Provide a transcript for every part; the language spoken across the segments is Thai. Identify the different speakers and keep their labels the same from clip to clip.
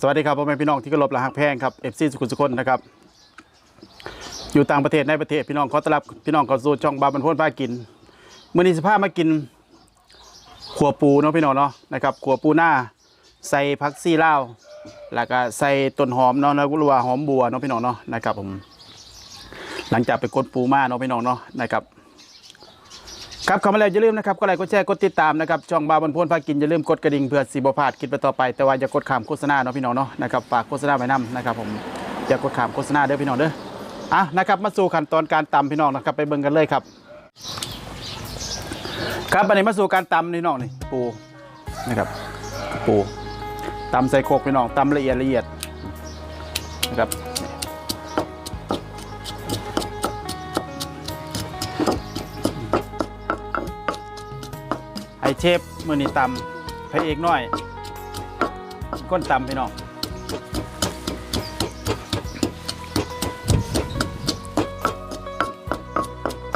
Speaker 1: สวัสดีครับพ่อแม่พี่น้องที่เคารพและฮักแพงครับเอฟซีสุขุมสุคนนะครับ อยู่ต่างประเทศในประเทศพี่น้องขอต้อนรับพี่น้องเข้าสู่ช่องบาบันพนพากินมื้อนี้สิพามากินขัวปูเนาะพี่น้องเนาะนะครับขัวปูหน้าใส่ผักซี่ลาแล้วก็ใส่ต้นหอมเนาะแล้วก็รัวาหอมบัวเนาะพี่น้องเนาะนะครับผมหลังจากไปกดปูมาเนาะพี่น้องเนาะนะครับ ครับคำอะไรอย่าลืมนะครับก็ไลค์กดแชร์กดติดตามนะครับช่องบาบนพนพากินอย่าลืมกดกระดิ่งเพื่อสีบพลาดคลิดไปต่อไปแต่ว่าอย่ากดขามโฆษณาเนาะพี่น้องเนาะนะครับฝากโฆษณาไว้นํนะครับผมอย่ากดขามโฆษณาเด้อพี่น้องเด้ออะนะครับมาสู่ขั้นตอนการตำพี่น้องนะครับไปเบิ่งกันเลยครับ ครับอันนี้มาสู่การตำนี่น้องนี่ปูนะครับปูตำใส่โคกพี่น้องตำละเอียดละเอียดนะครับ ไอเชฟมือนี่ตำพระเอกน้อยก้นตำพี่น้อง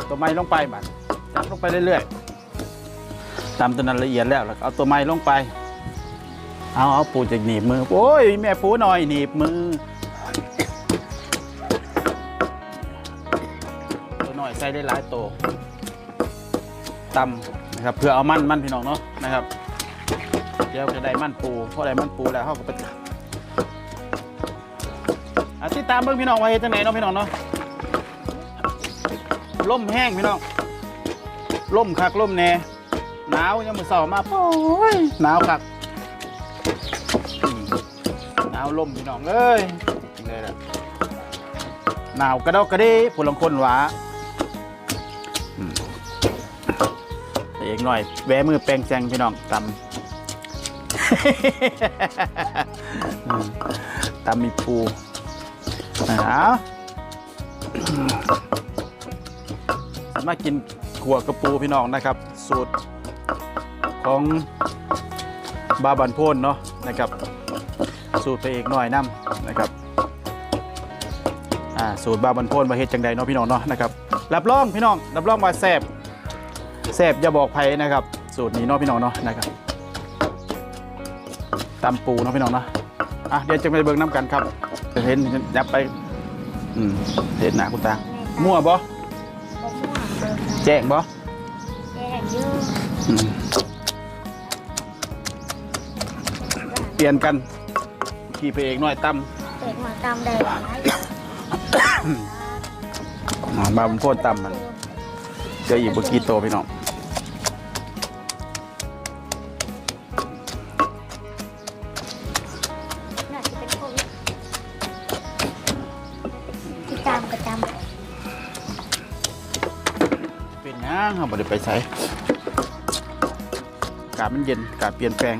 Speaker 1: ตัวไม้ลงไปบัดจับลงไปเรื่อยๆตำตัวนั้นละเอียดแล้วแล้วเอาตัวไม้ลงไป เอาเอาปูจากหนีบมือ โอ้ยแม่ปูหน่อยหนีบมือตัวหน่อยใส่ได้หลายตัวตำ นะครับเพื่อเอามันมันพี่น้องเนาะนะครับเดี๋ยวจะได้มันปูพอได้มันปูแล้วเขาก็ไปอาติดตามเบิ่งพี่น้องไว้เฮ็ดจังไหนเนาะพี่น้องเนาะล่มแห้งพี่น้องล่มคักล่มแน่หนาวยังมือเสามาโอ้ยหนาวคักอืมหนาวลมพี่น้องเอ้ยเลยละหนาวกระดอกกระเดีผลลังคนหวา หน่อย แวะมือแปลงแจงพี่น้องตำตำมีปูเอามากินขัวกระปูพี่น้องนะครับ สูตรของบาบันโพนเนาะนะครับ สูตรพระเอกหน่อยน้ำนะครับอ่าสูตรบาบันโพนมาเฮ็ดจังใดเนาะพี่น้องเนาะนะครับรับรองพี่น้องรับรองว่าแซ่บ แซ่บอย่าบอกใครนะครับ สูตรนี้เนาะพี่น้องเนาะนะครับตำปูเนาะพี่น้องเนาะอะเดี๋ยวจะไปเบิ่งน้ำกันครับจะเห็นยับไปอืมเห็นหน้าคุณตามั่วบ่
Speaker 2: บ่ม่วงเบิ่ง
Speaker 1: แจ้งบ่
Speaker 2: แย่งอยู่
Speaker 1: อืมเปลี่ยนกันขี่พระเอกหน่อยตำ
Speaker 2: เด็กมาตามได้หลาย
Speaker 1: อ่าบาบันโพนตำมัน เจออีกเมื่อกี้โตพี่น้อง
Speaker 2: น่าจะเป็นโควิดที่ตามก็ตาม
Speaker 1: เป็นหยังเราบ่ได้ไปใช้อากาศมันเย็นอากาศเปลี่ยนแปลง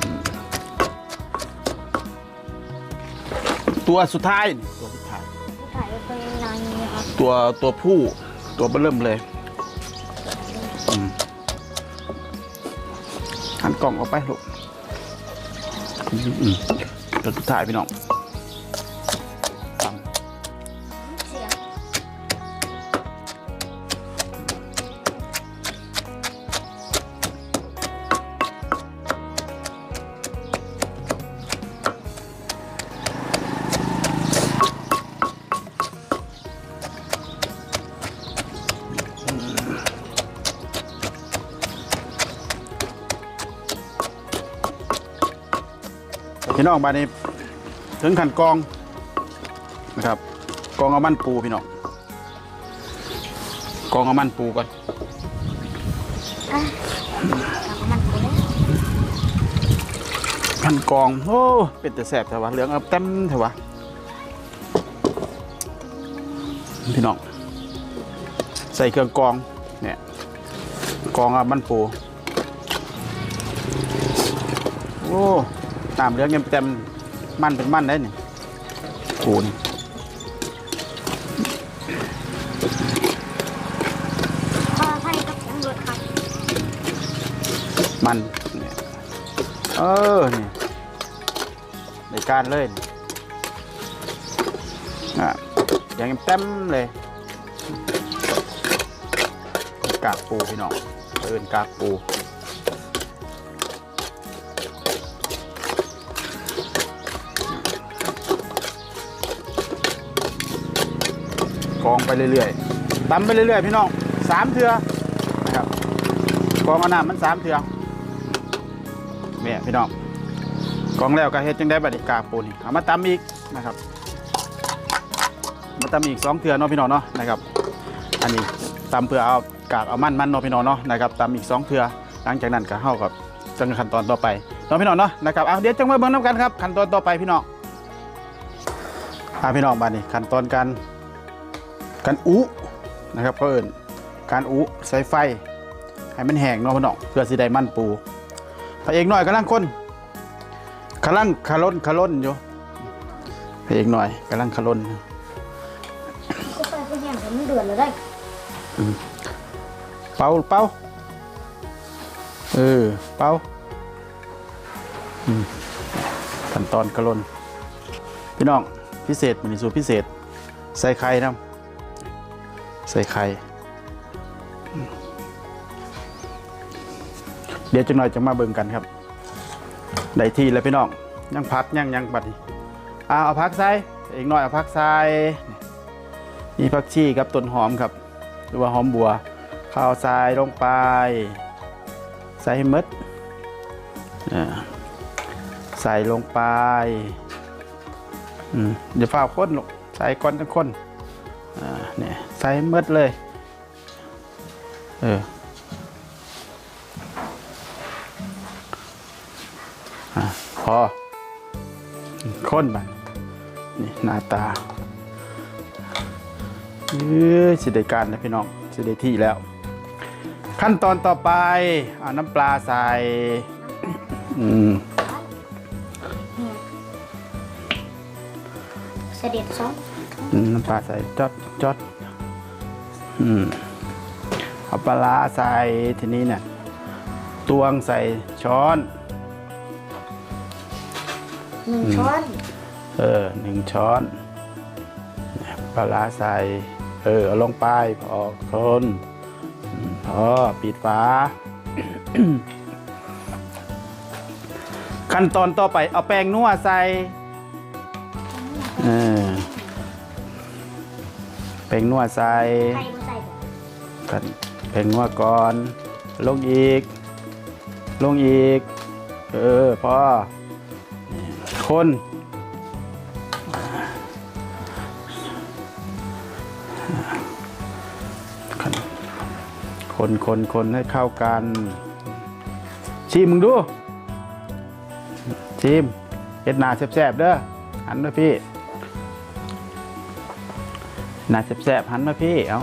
Speaker 1: อืมตัวสุดท้ายนี่ตัวสุดท้าย
Speaker 2: ผู้ถ่าย เป็นนางนี้ครับ
Speaker 1: ตัวตัวผู้ตัวเบิ่มเลยอืมหันกล่องออกไปลูกอืมอืมตัวสุดท้ายพี่น้อง พี่น้องบ้านนี้ถึงขันกองนะครับ กองเอามันปูพี่น้องกองเอามันปูก่อน
Speaker 2: อะเอามัน
Speaker 1: ขันกองโอ้เป็นแต่แสบแต่ว่าเหลืองเอาเต็มแต่ว่าพี่น้องใส่เครื่องกองเนี่ยกองเอามันปูโอ้ ตามเหลืองเต็มๆมันเป็นมันได้นี่ปูนี่
Speaker 2: ขอให้กับตำรวจครับ
Speaker 1: มันเนี่ยเออนี่ในการเลยนี่อะอย่างเต็มเลยกากปูพี่น้องเอินกากปู กองไปเรื่อยๆตำไปเรื่อยๆพี่น้องสามเทือนะครับกองอาน้ำมันสามเทือเนี่ยพี่น้องกองแล้วก็เฮ็ดจังได้บัดนี้กาปูนี่เอามาตำอีกนะครับ มาตำอีกสองเทือเนาะพี่น้องเนาะนะครับ อันนี้ตำเพื่อเอากากเอามันมันเนาะพี่น้องเนาะนะครับตำอีกสองเทือหลังจากนั้นก็เข้ากับจังขั้นตอนต่อไปเนาะพี่น้องเนาะนะครับเอาเดี๋ยวจังมาเบิ่งน้ำกันครับขั้นตอนต่อไปพี่น้องพาพี่น้องมานี่ขั้นตอนการ การอุนะครับก็เอิ่นการอุใส่ไฟ ให้มันแห้งเนาะพี่น้องเพื่อสิได้มันปูพระเอกหน่อยกำลังคนกำลังคาร่นคาร่นอยู่พระเอกหน่อยกำลังคาร่น
Speaker 2: ก็ไปพวกอย่างมันเดือดเลยได้
Speaker 1: เป่าเป่าเออเป่าอืมขั้นตอนกระลนพี่น้องพิเศษมันสูตรพิเศษ ใส่ไข่นะ ใส่ไข่เดี๋ยวจังหน่อยจะมาเบิ่งกันครับได้ที่แล้วพี่น้องยังพักยังยังบัดนี้อ่าเอาพักใส่อีกหน่อยเอาพักใส่นี่พักชีกับต้นหอมครับ หรือว่าหอมบัวข้าวทรายลงไป ใส่ให้มดใส่ลงไปเดี๋ยวฝ้าข้นลูกใส่ก้อนทั้งคนอ่าเนี่ย ใส่ให้หมดเลย เอออะพอข้นไปนี่หน้าตาเอ้ยสิได้การนะพี่น้องสิได้ที่แล้ว ขั้นตอนต่อไปเอาน้ำปลาใส่อืม
Speaker 2: เสด็จซอส
Speaker 1: น้ำปลาใส่จอดจอด อืมเอาปลาร้าใส่ทีนี้เนี่ยตวงใส่ช้อน
Speaker 2: หนึ่งช้อน
Speaker 1: เออหนึ่งช้อนเนี่ยปลาร้าใส่ เออเอาลงไปพอคนอืมพอปิดฝา ขั้นตอนต่อไปเอาแป้งนัวใส่เออแป้งนัวใส่
Speaker 2: ไข่มาใส่ก่อน
Speaker 1: กันแป้งนัวก่อน ลงอีก ลงอีก เออพอนี่คนคนคนคนให้เข้ากัน ชิมมึงดู ชิมเฮ็ดหนาแซ่บๆเด้อหันมาพี่หนาแซ่บๆหันมาพี่ เอา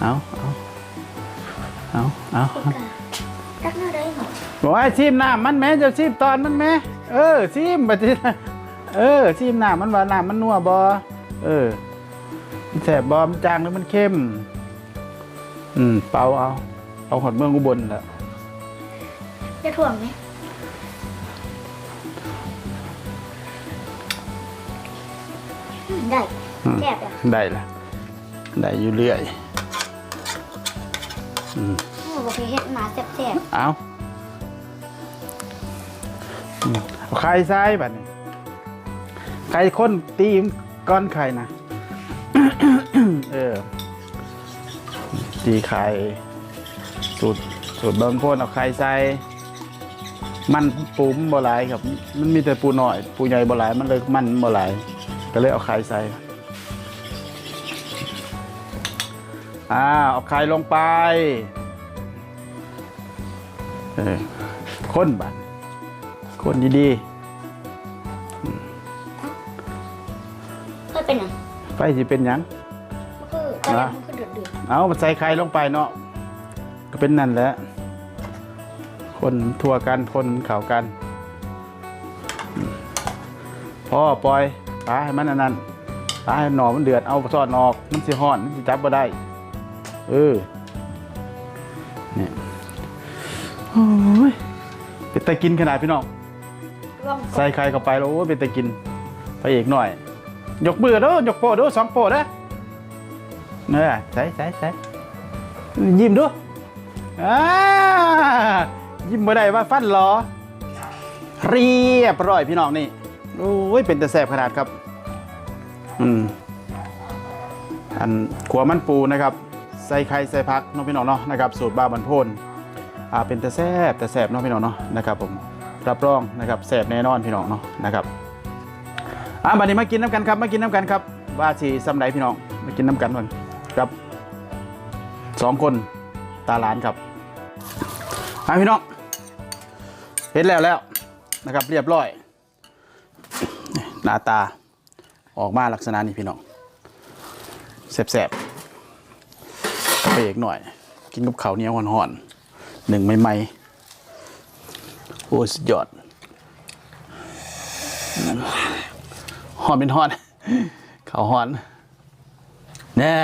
Speaker 1: เอาเอาเอาเอา
Speaker 2: ตักหน้าได้หมด
Speaker 1: บอกว่าชิมน้ำมันแม่จะชิมตอนมันแม่เออชิมบัดนี้เออชิมน้ำมันว่าน้ำมันนัวบอเออมันแสบบอมันจางหรือมันเข้ม อืม เปล่าเอาเอาหอดเมืองอุบลแหละ
Speaker 2: จะถ่วงไหมอืมได้
Speaker 1: อืม
Speaker 2: แซ่บอะ
Speaker 1: ได้ละได้อยู่เรื่อย อืม
Speaker 2: โอ้บอกให้เฮ็ดหมาแซ่บ
Speaker 1: เอาอืมเอาไข่ใส่บัดนี้ไข่ข้นตีมก้อนไข่นะ เออ ตีไข่สูตรสูตรบางคนเอาไข่ใส่ มันปูมนบ่หลายครับ มันมีแต่ปูหน่อย ปูใหญ่บ่หลายมันเลยมันบ่หลายก็เลยเอาไข่ใส่ อ่าเอาไข่ลงไปเออข้นบัดข้นดี
Speaker 2: ๆเคยเป็นอะ
Speaker 1: ๆไฟสิเป็นหยัง
Speaker 2: ก็คือตอนแรกมันคือเดือดเดือด
Speaker 1: เอาใส่ไข่ลงไปเนาะก็เป็นนั่นแหละคนทั่วกันคนเข่ากันอืมพ่อปล่อยปลาให้มันอันนั้นปลาให้หนอมันเดือดเอาซอดออกมันสิห่อนมันสิจับบ่ได้ เออเนี่ยโอ้ยเป็นตะกินขนาดพี่น้อง
Speaker 2: ร่วง
Speaker 1: ใส่ไข่เข้าไปแล้วโอ้ยเป็นตะกินพระเอกหน่อย ยกมือเด้อยกโป้เด้อสองโป้เด้อเนี่ยใส่ใส่ใส่ยิ้มดูอ่ายิ้มบ่ได้ว่าฟันหรอเรียบร้อยพี่น้องนี่โอ้ยเป็นแต่แสบขนาดครับ อืมอันขัวมันปูนะครับ ใส่ไข่ใส่พักน้องพี่น้องเนาะนะครับสูตรบาบันโพนอ่าเป็นแต่แซ่บแต่แซ่บน้องพี่น้องเนาะนะครับผมรับรองนะครับแซ่บแน่นอนพี่น้องเนาะนะครับอ่าบัดนี้มากินน้ำกันครับมากินน้ำกันครับว่าสีสำไรพี่น้องมากินน้ำกันก่อนครับสองคนตาหลานครับอ่าพี่น้องเห็นแล้วแล้วนะครับเรียบร้อยหน้าตาออกมาลักษณะนี้พี่น้องแซบๆ ไปอีกหน่อย กินกับเขาเนี้ยห่อนๆหนึ่งใหม่ๆโอ้สุดยอดหอนเป็นหอนเขาวหอนแน่